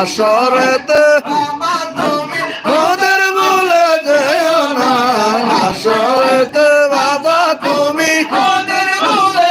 হাসরেতে ওদের বলে যেও না। হাসরেতে বাবা তুমি ওদের বলে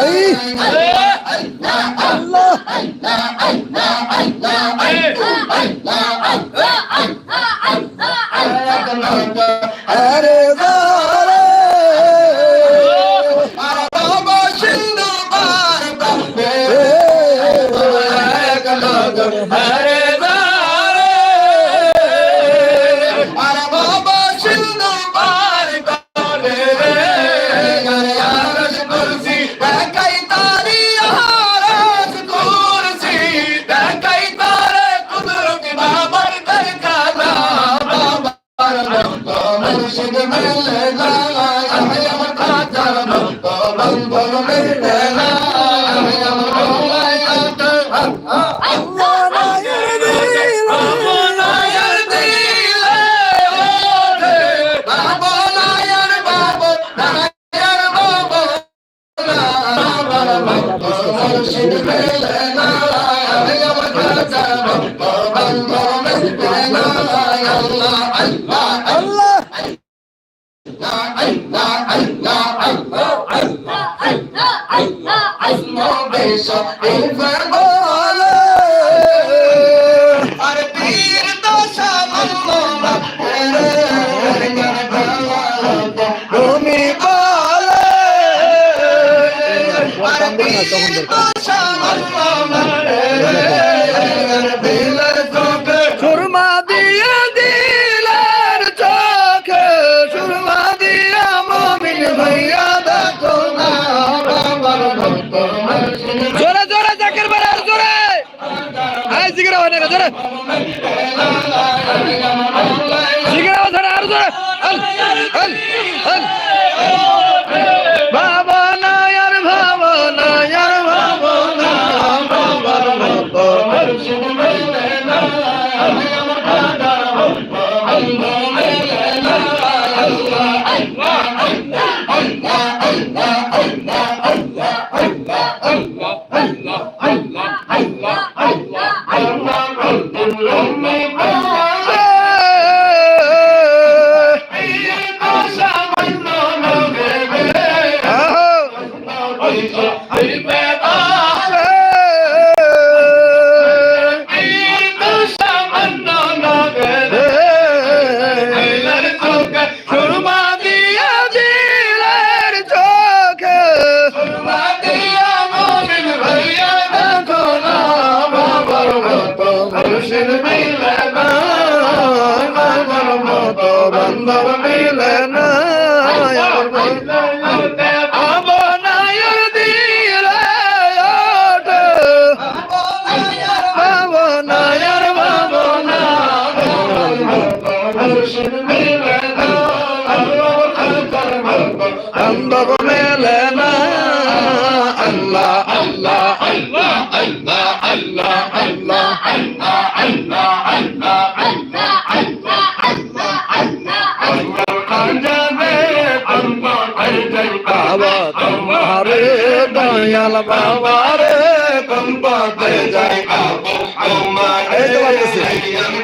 Ay! Ay! It's a over. হয় তখন সুরমা দিয়ে দিলার চোখে, সুরমা দিয়া মমিন ভাইয়া দেখো না জোরে জোরে, জাকির বেড়ার জোরে। আয় জিগিরা হয় না জোরে। ধরে আর জোরে। Allah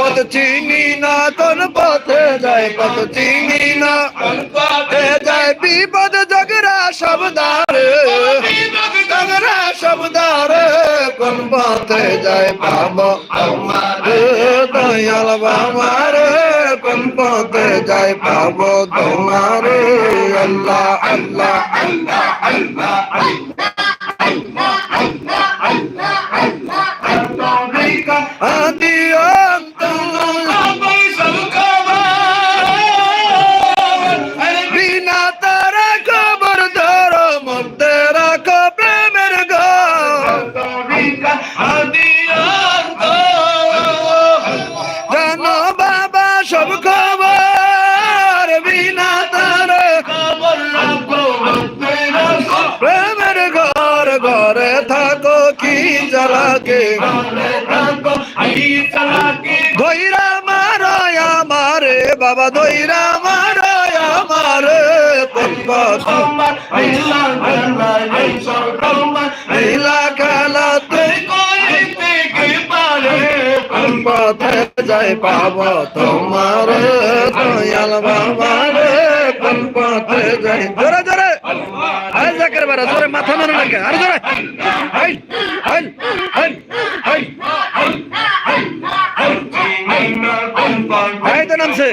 কত চিনি না তোর পথে যায় কত চিনি না পথে যায় বিপদ সবদারে জগরা সবদারে কোন পথে যায় বাবা আমার দয়াল বাবার কোন পথে যায় পাবো তোমার আল্লাহ আল্লাহ আল্লাহ আল্লাহ আদি জানো বাবা সব খবর বিনা তারা প্রেমের ঘর ঘরে থাকো কি জ্বালাকে দইরা মারো আমারে বাবা দইরা মারো আমারে কোন কথা পথে যাই পাব তোমার দয়াল বাবা রে কোন পথে যাই জোরে জোরে আয় জাকের বারা জোরে মাথা মারো নাকি আরে জোরে হাই হাই হাই হাই হাই তো নামছে